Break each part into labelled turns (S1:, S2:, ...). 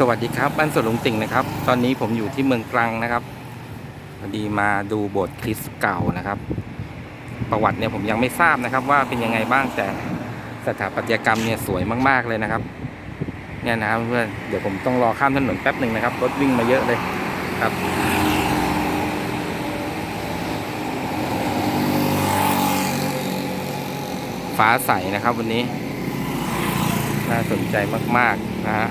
S1: สวัสดีครับบ้านสวนลุงติ่งนะครับ ตอนนี้ผมอยู่ที่เมืองตรังนะครับพอดีมาดูโบสถ์คริสต์เก่านะครับ ประวัติเนี่ยผมยังไม่ทราบนะครับว่าเป็นยังไงบ้างแต่สถาปัตยกรรมเนี่ยสวยมาก ๆเลยนะครับ เนี่ยนะครับเพื่อนเดี๋ยวผมต้องรอข้ามถนนแป๊บหนึ่งนะครับรถวิ่งมาเยอะเลยครับฟ้าใสนะครับวันนี้ น่าสนใจมากๆนะฮะ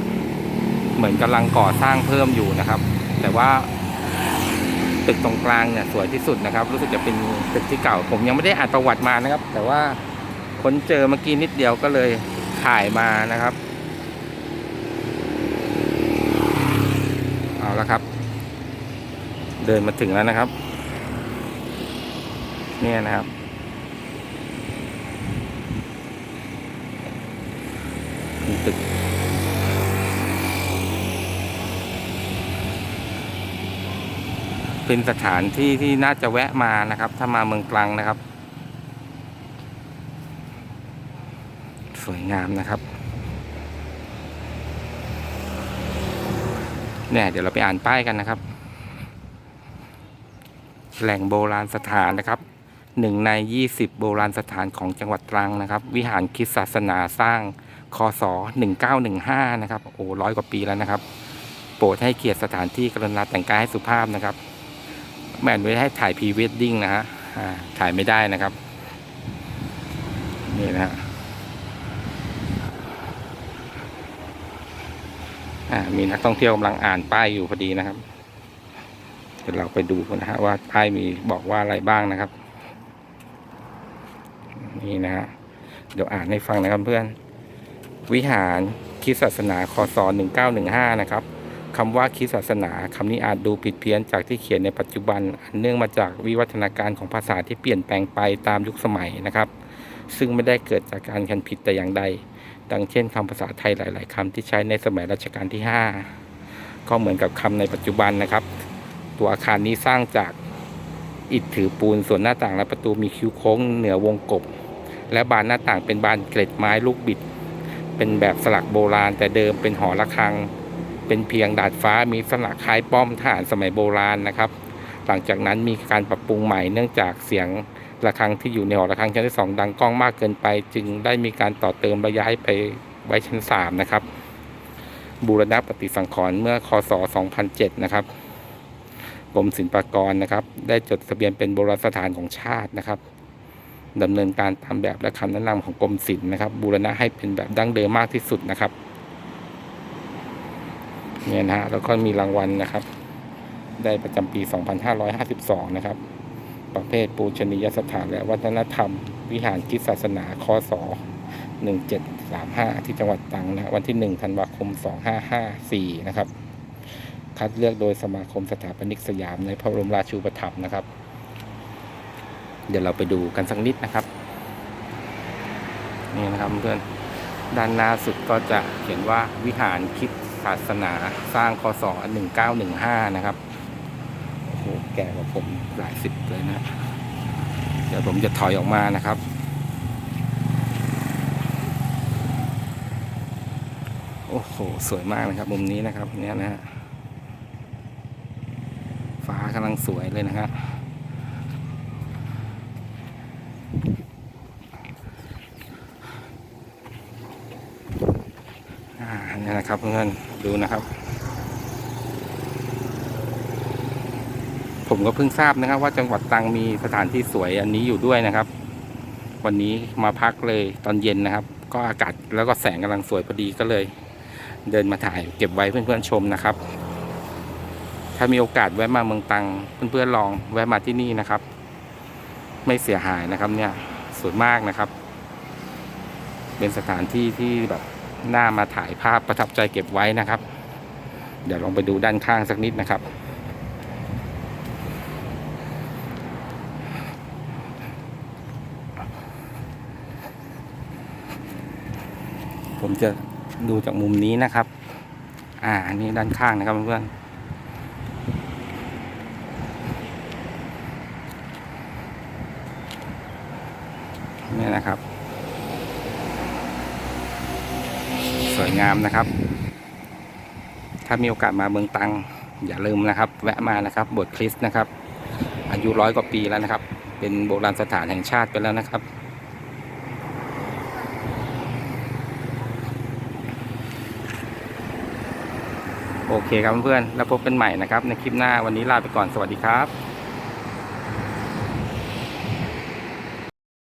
S1: เหมือนกำลังก่อสร้างเพิ่มอยู่นะครับ แต่ว่าตึกตรงกลางเนี่ยสวยที่สุดนะครับ รู้สึกจะเป็นตึกที่เก่า ผมยังไม่ได้อ่านประวัติมานะครับ แต่ว่าค้นเจอเมื่อกี้นิดเดียวก็เลยถ่ายมานะครับ เอาละครับ เดินมาถึงแล้วนะครับ เนี่ยนะครับ เป็นสถานที่ที่น่าจะแวะมานะครับ ถ้ามาเมืองตรังนะครับ สวยงามนะครับเนี่ยเดี๋ยวเราไปอ่านป้ายกันนะครับ แหล่งโบราณสถานนะครับหนึ่งใน 20 โบราณสถานของจังหวัดตรังนะครับ วิหารคริดศาสนาสร้างคศ1915 นะครับ โอ้ร้อยกว่าปีแล้วนะครับ โปรดให้เกียรติสถานที่กรุณาแต่งกายให้สุภาพนะครับ แม่นไว้ให้ถ่ายพรีเวดดิ้งนะฮะถ่ายไม่ได้นะครับ นี่นะฮะมีนักท่องเที่ยวกำลังอ่านป้ายอยู่พอดีนะครับ เดี๋ยวเราไปดูนะฮะว่าป้ายมีบอกว่าอะไรบ้างนะครับ นี่นะฮะเดี๋ยวอ่านให้ฟังนะครับเพื่อน วิหารคริสตศาสนาคศ1915 นะครับ คำว่าคริสตศาสนาคำนี้อาจดูผิดเพี้ยนจากที่เขียนในปัจจุบันอันเนื่องมาจากวิวัฒนาการของภาษาที่เปลี่ยนแปลงไปตามยุคสมัยนะครับ ซึ่งไม่ได้เกิดจากการคันผิดแต่อย่างใด ดังเช่นคำภาษาไทยหลาย ๆคำที่ใช้ในสมัยรัชกาลที่ 5 ก็เหมือนกับคำในปัจจุบันนะครับ ตัวอาคารนี้สร้างจากอิฐถือปูนส่วนหน้าต่างและประตูมีคิ้วโค้งเหนือวงกบ และบานหน้าต่างเป็นบานเกล็ดไม้ลูกบิด เป็นแบบสลักโบราณ แต่เดิมเป็นหอระฆัง เป็นเพียงดาดฟ้ามีสลักคล้ายป้อมทหารสมัยโบราณนะครับ หลังจากนั้นมีการปรับปรุงใหม่เนื่องจากเสียงระฆังที่อยู่ในหอระฆังชั้นที่สองดังก้องมากเกินไป จึงได้มีการต่อเติมและย้ายไปไว้ชั้นสามนะครับ บูรณะปฏิสังขรณ์เมื่อคศ 2007 นะครับกรมศิลปากรนะครับ ได้จดทะเบียนเป็นโบราณสถานของชาตินะครับดำเนินการตามแบบและคำแนะนำของกรมศิลป์นะครับ บูรณะให้เป็นแบบดั้งเดิมมากที่สุดนะครับ เนี่ยนะฮะแล้วก็มีรางวัลนะครับ ได้ประจำปี 2552 นะครับ ประเภทปูชนียสถานและวัฒนธรรม วิหารคริสตศาสนาคศ1735 ที่จังหวัดตรังนะวันที่ 1 ธันวาคม 2554 นะครับ คัดเลือกโดยสมาคมสถาปนิกสยามในพระบรมราชูปถัมภ์นะครับ เดี๋ยวเราไปดูกันสักนิดนะครับ นี่นะครับเพื่อนด้านหน้าสุดก็จะเขียนว่าวิหารคิด ศาสนาสร้างคศ1915 นะครับ โอ้โห แก่กว่าผมหลายสิบเลยนะ เดี๋ยวผมจะถอยออกมานะครับ โอ้โห สวยมากนะครับ มุมนี้นะครับ เนี่ยนะฮะ ฟ้ากำลังสวยเลยนะครับอ่านี่นะครับเพื่อน ดูนะครับ ผมก็เพิ่งทราบนะครับ ว่าจังหวัดตรังมีสถานที่สวยอันนี้อยู่ด้วยนะครับ วันนี้มาพักเลยตอนเย็นนะครับ ก็อากาศแล้วก็แสงกำลังสวยพอดีก็เลย เดินมาถ่ายเก็บไว้เพื่อนๆชมนะครับ ถ้ามีโอกาสแวะมาเมืองตรังเพื่อนๆลองแวะมาที่นี่นะครับ ไม่เสียหายนะครับเนี่ยสวยมากนะครับ เป็นสถานที่ที่แบบ หน้ามาถ่ายภาพประทับใจเก็บไว้นะครับ เดี๋ยวลองไปดูด้านข้างสักนิดนะครับ ผมจะดูจากมุมนี้นะครับ อ่าอันนี้ด้านข้างนะครับเพื่อนนี่นะครับ สวยงามนะครับ ถ้ามีโอกาสมาเมืองตัง อย่าลืมนะครับ แวะมานะครับโบสถ์คริสต์นะครับ อายุร้อยกว่าปีแล้วนะครับ เป็นโบราณสถานแห่งชาติไปแล้วนะครับโอเคครับเพื่อนๆ แล้วพบกันใหม่นะครับ ในคลิปหน้าวันนี้ลาไปก่อนสวัสดีครับ